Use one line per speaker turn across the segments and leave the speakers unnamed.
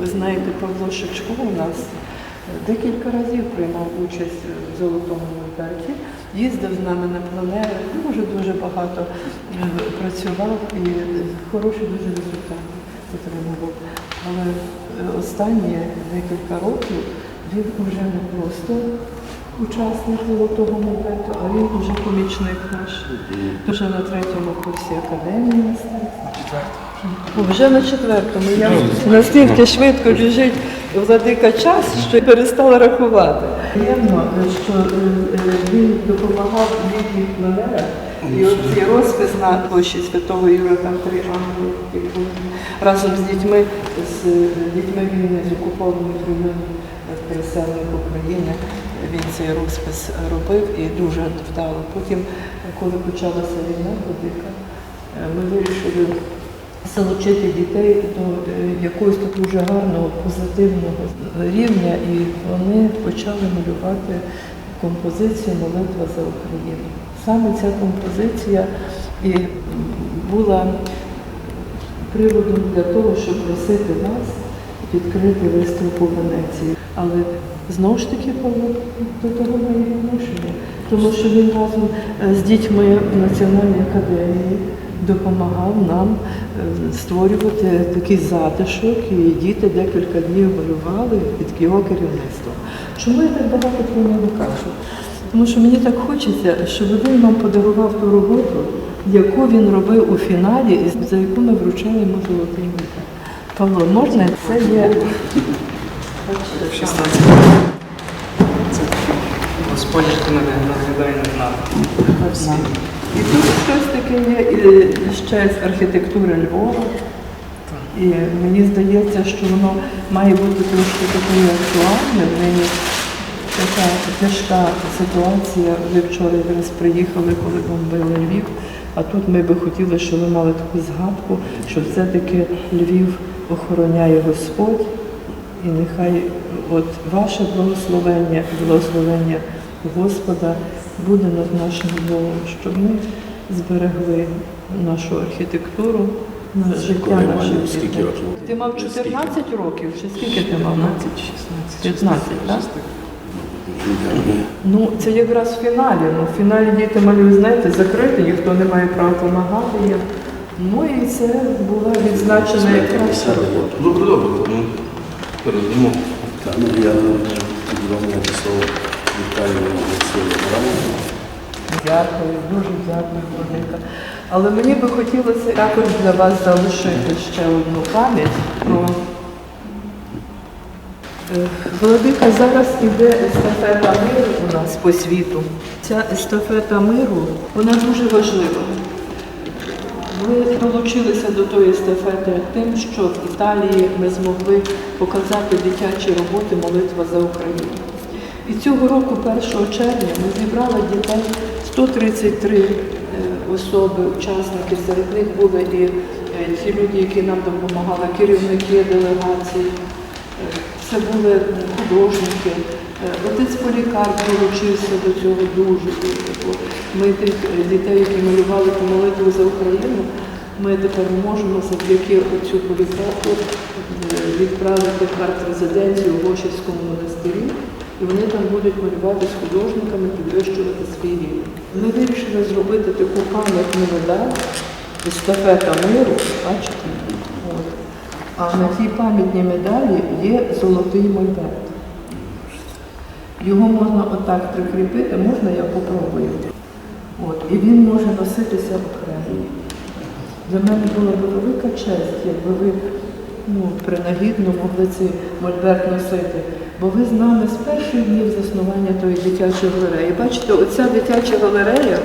Ви знаєте, Павло Шичко у нас декілька разів приймав участь в золотому мольберті, їздив з нами на пленери, дуже дуже багато е, працював і хороші дуже результати отримував. Але е, останні декілька років він вже не просто учасник золотого мольберту, а він вже помічник наш. Вже на третьому курсі академії мистецтв. Вже на четвертому. Я настільки швидко біжить владика час, що перестала рахувати. Приємно, що е, е, він допомагав в літніх пленерах. І от цей розпис на площі Святого Юра, там три ангели, разом з дітьми, з дітьми війни з окупованих районів переселених України. Він цей розпис робив і дуже вдало. Потім, коли почалася війна, владика, е, ми вирішили залучити дітей до е, якогось дуже гарного, позитивного рівня, і вони почали малювати композицію Молитва за Україну. Саме ця композиція і була приводом для того, щоб просити вас відкрити виставку в Венеції. Але знову ж таки до того має відношення, тому що він разом е, з дітьми в Національній академії допомагав нам е, створювати такий затишок, і діти декілька днів малювали під його керівництвом. Чому я так багато про нього кажу? Тому що мені так хочеться, щоб він нам подарував ту роботу, яку він робив у фіналі, і за яку ми вручали йому золотий медаль. Павло, можна? Це є
16. Це Господь наглядає над нами.
І тут щось таке є ще з архітектури Львова. І мені здається, що воно має бути трошки такою актуальною. Нині така тяжка ситуація. Ви вчора якраз приїхали, коли бомбили Львів. А тут ми би хотіли, щоб ви мали таку згадку, що все-таки Львів охороняє Господь. І нехай от ваше благословення, благословення Господа буде над нашим Львовом, щоб ми зберегли нашу архітектуру, на життя
скільки
дітей.
років?
Ти мав 14 років, чи скільки ти мав?
15, 16.
15, так? Ну, це якраз в фіналі. Ну, в фіналі діти малюють, знаєте, закриті, ніхто не має права допомагати їм. Ну і це була відзначена якраз робота.
Добре, добре. Ну, передамо. Так, ну я вам написав вітаю Олексія Івановна.
Дякую, дуже дякую, Велика. Але мені би хотілося також для вас залишити ще одну пам'ять про Е, Владика, зараз іде естафета миру у нас по світу. Ця естафета миру, вона дуже важлива. Ви долучилися до тої естафети тим, що в Італії ми змогли показати дитячі роботи Молитва за Україну. І цього року, 1 червня, ми зібрали дітей 133 е, особи, учасники. Серед них були і е, ті люди, які нам допомагали, керівники делегацій. Е, Це були художники. Е, Отець Полікар долучився до цього дуже. Ми тих е, дітей, які малювали по молитву за Україну, ми тепер можемо завдяки цю полікарку е, відправити в арт-резиденцію в Гошівському монастирі, і вони там будуть малювати з художниками, підвищувати свій рівень. Ми вирішили зробити таку пам'ятну медаль естафета миру, бачите? А на тій пам'ятній медалі є золотий мольберт. Його можна отак прикріпити, можна я попробую. От. І він може носитися окремо. Для мене була б велика честь, якби ви ну, принагідно могли цей мольберт носити. Бо ви з нами з перших днів заснування тої дитячої галереї. Бачите, оця дитяча галерея,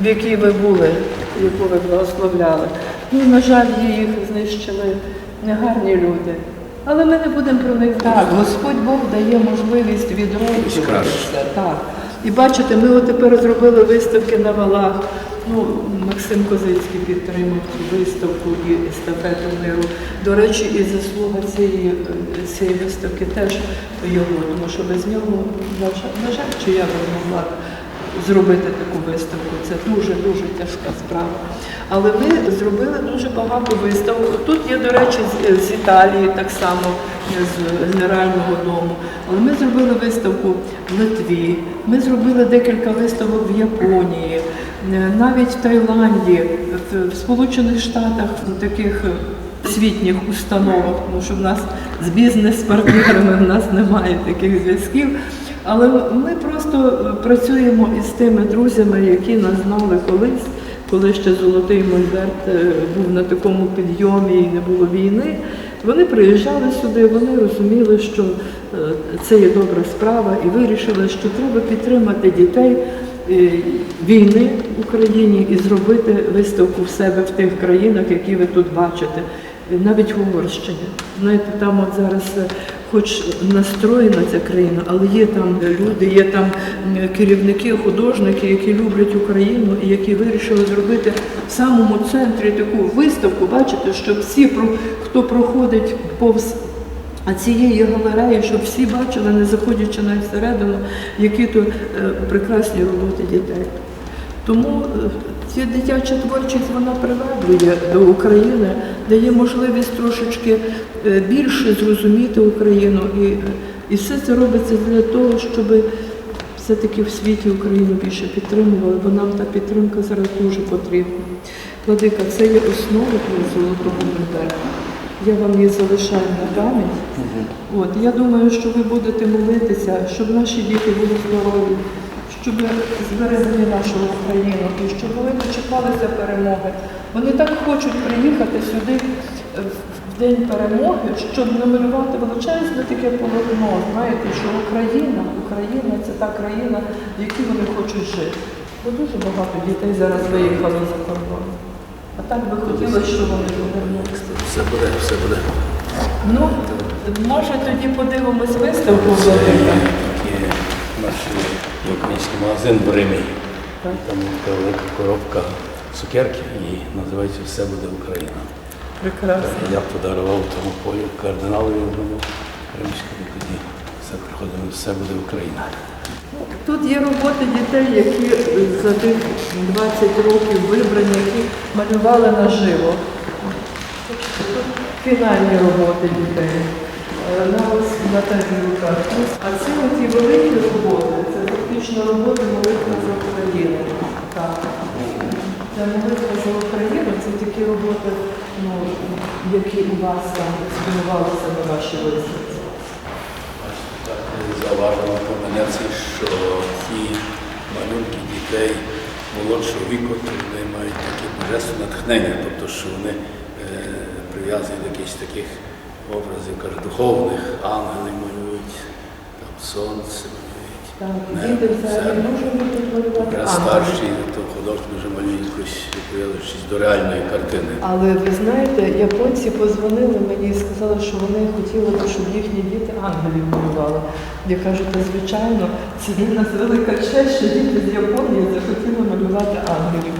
в якій ви були, яку ви благословляли, ну, на жаль, їх знищили негарні люди. Але ми не будемо про них так. Господь Бог дає можливість відроджуватися. Так. І бачите, ми от тепер зробили виставки на валах. Ну, Максим Козицький підтримав цю виставку і естафету миру. До речі, і заслуга цієї, е, цієї виставки теж його, тому що без нього, на жаль, чи я б не могла зробити таку виставку. Це дуже-дуже тяжка справа. Але ми зробили дуже багато виставок. Тут є, до речі, з, Італії так само, з Генерального дому. Але ми зробили виставку в Литві, ми зробили декілька виставок в Японії, е, навіть в Таїланді, в, Сполучених Штатах, таких е, освітніх установах, тому що в нас з бізнес-партнерами в нас немає таких зв'язків. Але ми просто е, працюємо із тими друзями, які нас знали колись, коли ще Золотий Мольберт е, був на такому підйомі і не було війни. Вони приїжджали сюди, вони розуміли, що е, це є добра справа, і вирішили, що треба підтримати дітей війни в Україні і зробити виставку в себе в тих країнах, які ви тут бачите, навіть в Угорщині. Знаєте, там от зараз, е, хоч настроєна ця країна, але є там люди, є там керівники, художники, які люблять Україну і які вирішили зробити в самому центрі таку виставку, бачите, щоб всі, хто проходить повз цієї галереї, щоб всі бачили, не заходячи навіть всередину, які то е, прекрасні роботи дітей. Тому е, ця дитяча творчість вона приваблює до України, дає можливість трошечки е, більше зрозуміти Україну. І, е, і все це робиться для того, щоб все-таки в світі Україну більше підтримували, бо нам та підтримка зараз дуже потрібна. Владика, це є основа для золотого медалю. Я вам її залишаю на пам'ять. От, я думаю, що ви будете молитися, щоб наші діти були здорові, щоб зберегли нашу Україну і щоб вони дочекалися перемоги. Вони так хочуть приїхати сюди е, в день перемоги, щоб намалювати величезне таке полотно. Знаєте, що Україна, Україна це та країна, в якій вони хочуть жити. Бо дуже багато дітей зараз виїхали за кордон. А так би хотілося, щоб вони повернулися.
Все буде, все буде.
Ну, може тоді подивимось виставку Владика?
Наш український магазин в Римі. Там така велика коробка цукерки і називається Все буде Україна.
Прекрасно.
Я подарував тому полю кардиналові одному римському тоді. Все приходимо, все буде Україна.
Тут є роботи дітей, які за тих 20 років вибрані, які малювали наживо. Тут фінальні роботи дітей. На ось на тарілках. А це ті великі роботи, це фактично роботи молитва за Україну. Так. Це молитва за Україну, це такі роботи, ну, які у вас там сподівалися на вашій виставці.
Зауважено поменеться, що ті малюнки дітей молодшого віку, вони мають таке божественне натхнення, тобто що вони е, прив'язані до якихось таких образів, каже, духовних, ангели малюють, там сонце малюють.
Ангелів.
старші, то художник вже малює якусь прив'язуючись до реальної картини.
Але ви знаєте, японці позвонили мені і сказали, що вони хотіли щоб їхні діти ангелів малювали. Я кажу, та звичайно, це для нас велика честь, що діти з Японії захотіли малювати ангелів.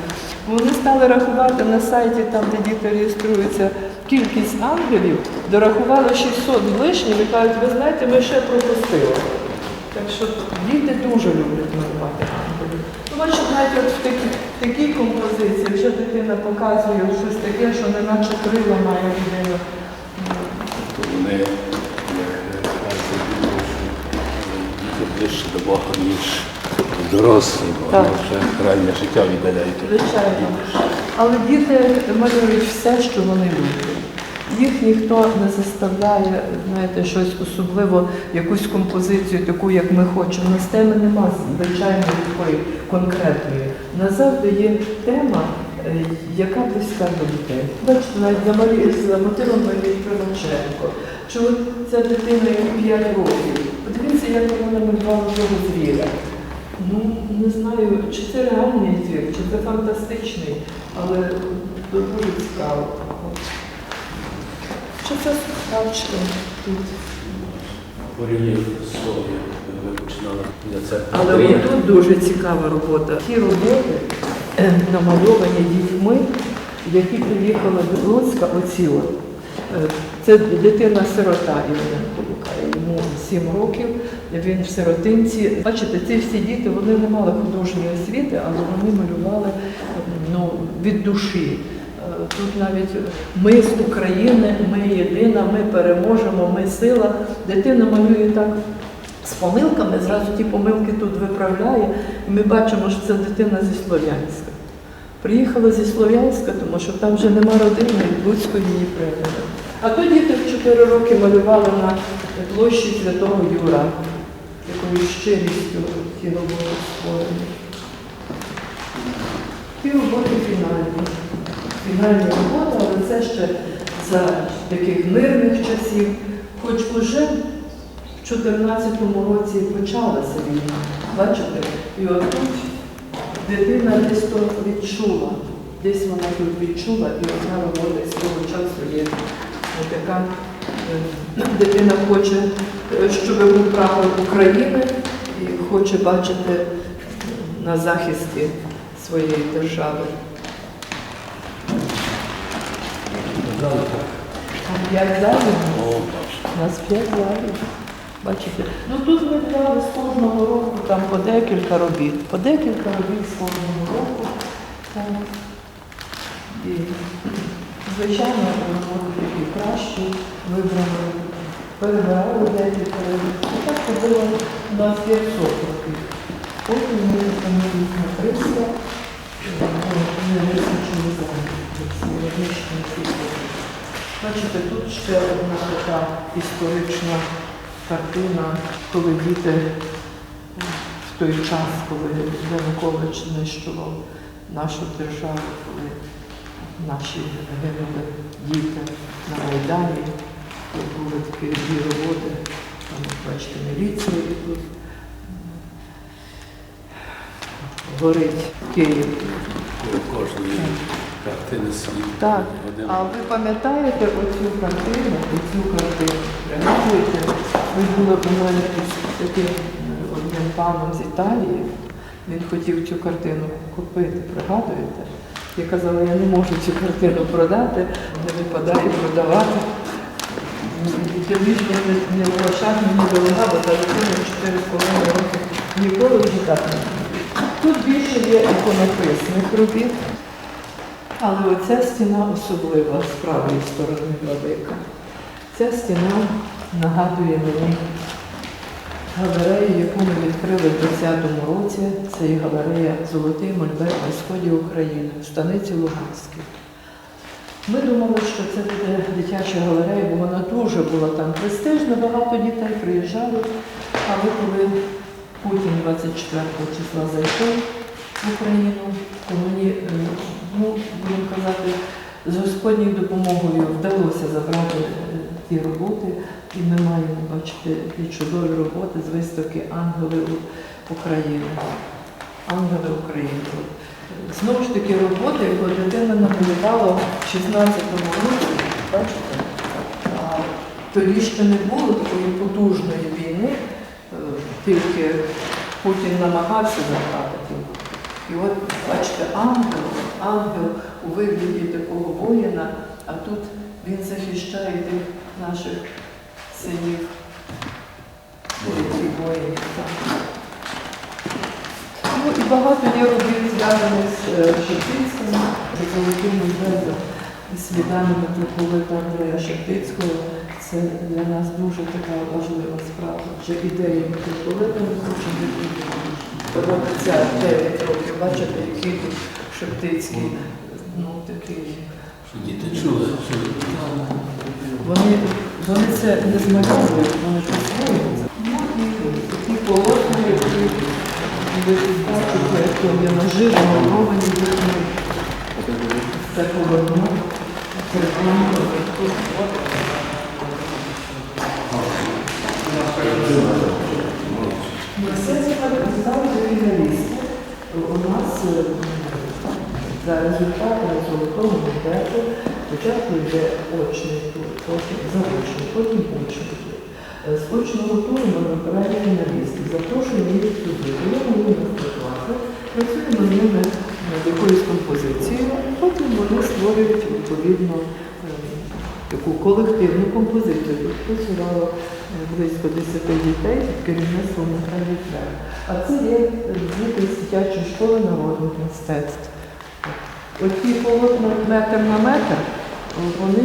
Вони стали рахувати на сайті, там, де діти реєструються, кількість ангелів, дорахували 600 з лишнім і кажуть, ви знаєте, ми ще пропустили. Так що діти дуже люблять малювати ангелів. Ну, бачите, навіть от в такій, такій композиції вже дитина показує щось таке, що не наче крила має людина.
Вони, як е, кажуть, діти ближче до Бога, ніж дорослі, бо вони вже реальне життя віддаляють.
Звичайно. Але діти малюють все, що вони люблять. Їх ніхто не заставляє, знаєте, щось особливо, якусь композицію, таку, як ми хочемо. У нас теми нема звичайно такої конкретної. Назавжди є тема, е, яка близька до дітей. Бачите, навіть за Марі за мотивом Марії Примаченко. Чи от ця дитина, яка 5 років. Подивіться, як вона намалювала того звіра. Ну, не знаю, чи це реальний звір, чи це фантастичний, але дуже цікаво. Чи це справчка тут?
Порівняв слові, ми починали для церкви.
Але тут дуже цікава робота. Ті роботи е, намальовані дітьми, які приїхали до Луцька, оці от. Е, Це дитина-сирота Івана Кулука. йому 7 років, він в сиротинці. Бачите, ці всі діти вони не мали художньої освіти, але вони малювали ну, від душі. Е, Тут навіть ми з України, ми єдина, ми переможемо, ми сила. Дитина малює так з помилками, зразу ті помилки тут виправляє. Ми бачимо, що це дитина зі Слов'янська. Приїхала зі Слов'янська, тому що там вже нема родини, і Луцьку її прийняли. А то діти в 4 роки малювали на площі Святого Юра, якою щирістю ті роботи створені. Ті роботи фінальні. Фінальні роботи, але це ще за таких мирних часів, хоч уже в 2014 році почалася війна. Бачите? І от тут дитина десь то відчула, десь вона тут відчула, і вона робота з того часу є така. Е, Дитина хоче, е, щоб був прапор України і хоче бачити на захисті своєї держави. П'ять залів. У нас п'ять залів. Бачите? Ну тут ми брали з кожного року там по декілька робіт. По декілька робіт з кожного року. І, звичайно, роботи кращі, вибрали, перебирали декілька робіт. Так це було на 500 років. Потім ми встановили на 300, не вистачили зараз. Бачите, тут ще одна така історична картина, коли діти в той час, коли Янукович знищував нашу державу, коли наші гинули діти на Майдані, тут були такі дві роботи, там, бачите, міліція тут горить Київ.
кожної картини світ.
Так, а ви пам'ятаєте оцю картину, оцю картину? Пригадуєте, ви були у мене таким е, одним паном з Італії. Він хотів цю картину купити, пригадуєте? Я казала, я не можу цю картину продати, не випадає продавати. Більше не, не в грошах мені дорога, бо та дитина 4,5 роки ніколи вже так не. Тут більше є іконописних робіт. Але оця стіна особлива з правої сторони велика. Ця стіна нагадує мені галерею, яку ми відкрили в 20-му році. Це є галерея Золотий Мольберт на сході України в станиці Луганській. Ми думали, що це буде дитяча галерея, бо вона дуже була там престижна, багато дітей приїжджали. Але коли Путін 24 числа зайшов в Україну, то мені, е, ну, будемо казати, з Господньою допомогою вдалося забрати е, ті роботи, і ми маємо бачити ті чудові роботи з виставки Ангели України. Ангели України. Знову ж таки, роботи, яку дитина намалювала в 16-му році, бачите, тоді ще не було такої потужної війни, е, тільки Путін намагався забрати його. І от, бачите, ангел, ангел у вигляді такого воїна, а тут він захищає тих наших синів, воїнів. Ну і багато є робіт зв'язаних з е, Шептицьким, Золотим Медведем, і слідами митрополита Андрея Шептицького. Це для нас дуже така важлива справа. Вже ідея митрополита ми хочемо відповідати. Робиться 9 років, бачите, який тут Шептицький, ну такий.
Діти чули,
Вони, вони це не змальовують, вони присвоюються. Такі полотна, які ви бачите, то є ножи, замальовані дітьми. Полотно. Ми все представили фіналістів. У нас е, за результатами золотого бюджету спочатку йде очний тур, потім заочний, потім очний тур. Е, З очного туру ми вибираємо фіналістів, запрошуємо їх сюди, їм майстер-класи, працюємо з ними над якоюсь композицією, потім вони створюють відповідно е, таку колективну композицію. Тут працювало е, близько 10 дітей під керівництвом Михайла Флера. А це є діти з дитячої школи народних мистецтв. Оті полотна метр на метр, вони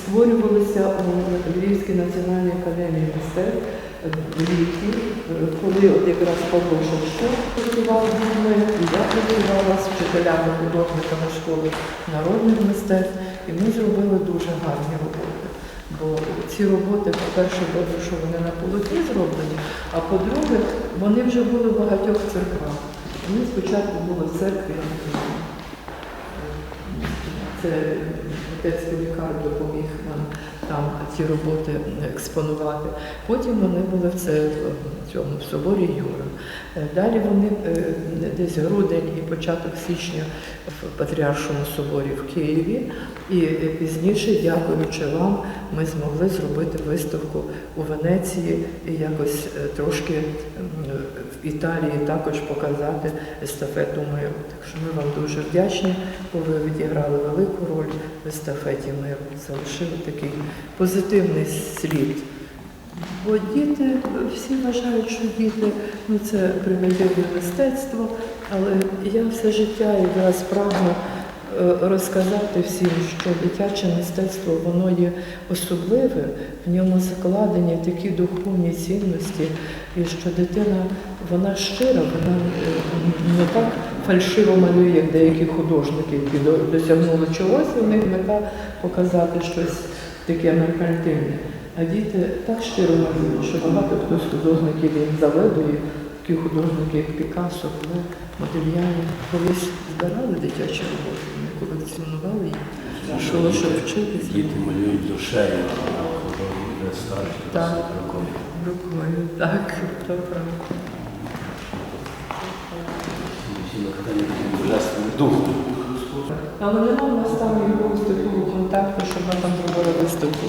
створювалися у Львівській національній академії мистецтв в літі, коли от якраз Павло Шевчук працював зі мною, і я працювала з вчителями художниками школи народних мистецтв, і ми зробили дуже гарні роботи. Бо ці роботи, по-перше, добре, що вони на полотні зроблені, а по-друге, вони вже були в багатьох церквах. Вони спочатку були в церкві. Це отець Полікар допоміг нам там ці роботи експонувати. Потім вони були в цьому в соборі Юра. Е, Далі вони е, десь грудень і початок січня в Патріаршому соборі в Києві. І е, пізніше, дякуючи вам, ми змогли зробити виставку у Венеції і якось трошки в Італії також показати естафету миру. Так що ми вам дуже вдячні, бо ви відіграли велику роль в естафеті миру. Залишили такий позитивний слід. Бо діти, всі вважають, що діти ну це примітивне мистецтво, але я все життя якраз прагну е, розказати всім, що дитяче мистецтво воно є особливе, в ньому закладені такі духовні цінності, і що дитина вона щира, вона е, не так фальшиво малює, як деякі художники, які досягнули чогось, в них мета показати щось таке меркантильне. А діти так щиро малюють, що багато хто з художників їм завидує, такі художники, як Пікассо, були Модельяні, колись збирали дитячі роботи, вони колекціонували їх, що щоб вчитися.
Діти малюють душею, а художник вже старший.
Так. Рукою, так, то правда.
Божественним духом.
Але нема в нас там якогось такого контакту, щоб ми там зробили виставку,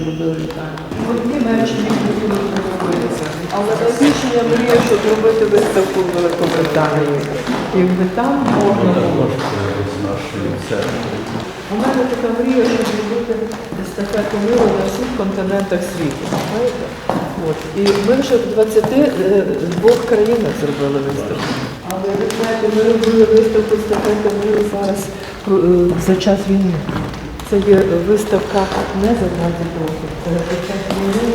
зробили так. Одні менші ніхто не робилися. Але найбільше я мрію, щоб зробити виставку в Великобританії. Якби там можна було.
з.
У мене така мрія, щоб зробити естафету миру на всіх континентах світу. знаєте? От. І ми вже в 22 країнах зробили виставку. Але ви знаєте, ми робили виставку естафети миру зараз е, за час війни. Це є виставка не за 20 років, це за час війни.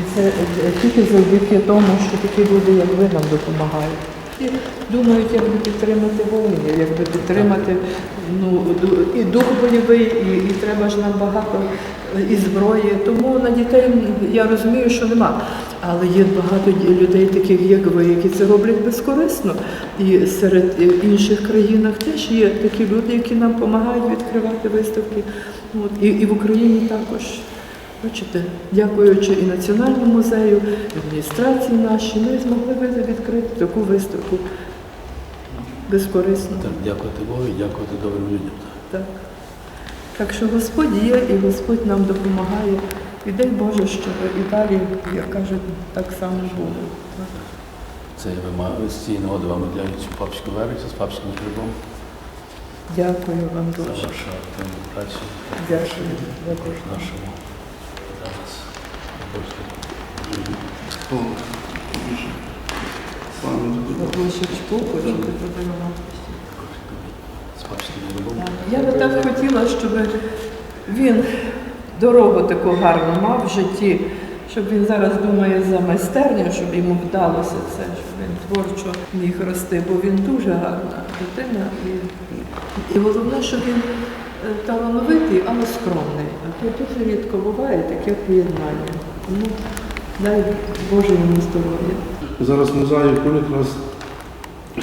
І це е, тільки завдяки тому, що такі люди, як ви, нам допомагають. Думають, як би підтримати воїнів, як би підтримати ну, і дух бойовий, і, і треба ж нам багато е, і зброї. Тому на дітей я розумію, що нема. Але є багато людей, таких як ви, які це роблять безкорисно. І серед е, інших країнах теж є такі люди, які нам допомагають відкривати виставки. От, і, і в Україні також. Бачите, дякуючи і Національному музею, і адміністрації нашій, ми змогли ви- відкрити таку виставку безкорисно.
Так, дякувати Богу і дякувати добрим людям.
Так. так що Господь є і Господь нам допомагає. І дай Боже, щоб і далі, як кажуть, так само було. Так.
Це я вимагаю з цієї нагоди вам дякую папську верицю з папським хлібом
Дякую вам
за
дуже.
вашу працю
Дякую. Дякую.
нашому зараз робочому житті.
Шевчуку хочете подарувати.
з папським хлібом.
Я би так хотіла, щоб він дорогу таку гарну мав в житті, щоб він зараз думає за майстерню, щоб йому вдалося це, щоб він творчо міг рости, бо він дуже гарна дитина. І, і головне, що він е, талановитий, але скромний. А то дуже рідко буває таке поєднання. Тому дай Боже йому здоров'я.
Зараз в музеї Колі якраз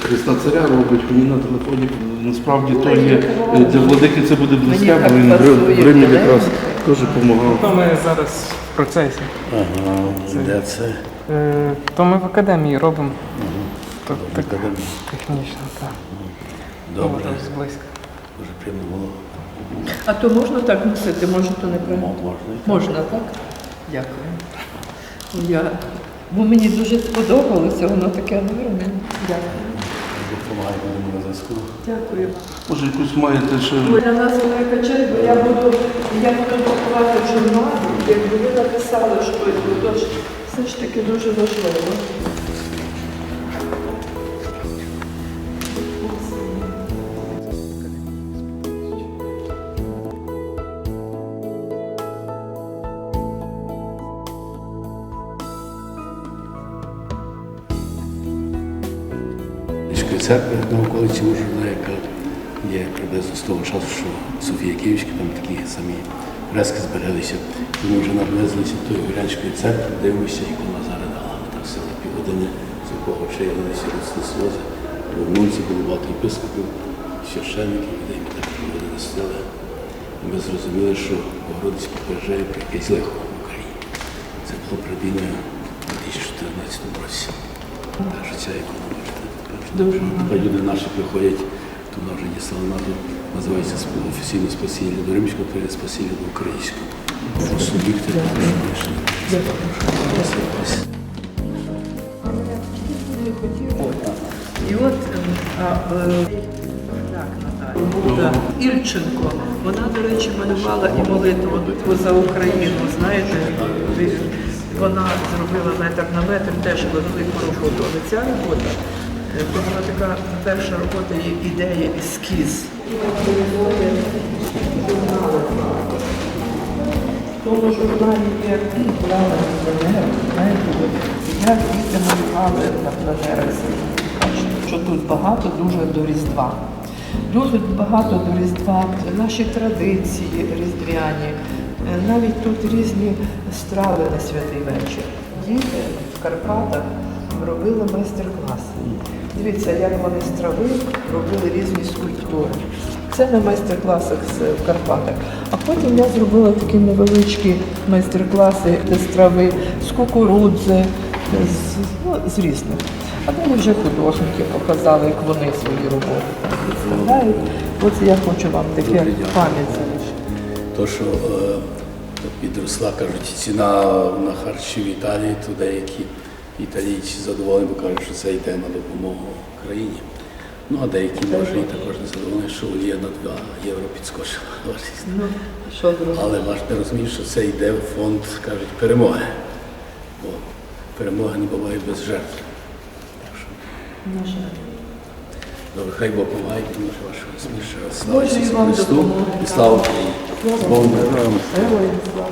Христа Царя робить мені на телефоні. Насправді то є е, для владики це буде близьке, бо він в в Римі якраз теж допомагав.
То ми зараз в процесі.
Ага, де це?
Е, То ми в академії робимо. То
Добре,
так
академія.
технічно, так.
Добре,
Ну, ось близько.
дуже приємно було.
А то можна так носити, може то не правильно?
Можна.
Можна, так? Дякую. Я, бо мені дуже сподобалося, воно таке гарне. Дякую.
допомагає, на зв'язку.
Дякую.
Може, якусь маєте ще.
Для нас велика честь, бо я буду, я буду друкувати в журналі, якби ви написали щось, бо то ж все ж таки дуже важливо.
Церкви на околиці Ужгорода, яка є приблизно з того часу, що Софія Київська, там такі самі фрески збереглися. Ми вже наблизилися до Горянської церкви, дивимося, як вона зараз дала. Так сили півгодини з якого вчилися росли сльози. Вернувся, було багато єпископів, священників, ми так півгодини сиділи. І ми зрозуміли, що Богородицький переживає про якесь лихо в Україні. Це було перед війною у 2014 році. Так що ця бачите,
Дуже
Тепер люди наші приходять, то вона вже дістала назву, називається офіційно спасіння до римського, то є спасіння до українського. Віктор,
І от е, а, е, Буда Ільченко, вона, до речі, малювала і молитву молитву за Україну. Знаєте, вона зробила метр на метр, теж велику роботу. Але ця робота, е, то була така перша робота, її ідея, ескіз. В тому журналі є плани на пленерах, знаєте, як діти малювали на пленерах. Бачите, що тут багато дуже до Різдва. Дуже багато до Різдва, наші традиції різдвяні, Е, навіть тут різні страви на святий вечір. Діти в Карпатах робили майстер-класи. Дивіться, як вони з трави робили різні скульптури. Це на майстер-класах з- в Карпатах. А потім я зробила такі невеличкі майстер-класи з трави, з кукурудзи, з, ну, з різних. А далі вже художники показали, як вони свої роботи представляють. От я хочу вам таке пам'ять залишити.
То, що е, підросла, кажуть, ціна на харчі в Італії, то деякі італійці задоволені, бо кажуть, що це йде на допомогу країні. Ну, а деякі може і також не задоволені, що олія на 2 євро підскочила. вартість.
Ну?
Але важливо розуміти, що це йде в фонд, кажуть, перемоги. Бо перемога не буває без жертв.
На жаль.
добре, хай Бог помагає, тому що вашого сміша. Слава Ісусу Христу і слава Україні.
Героям слава.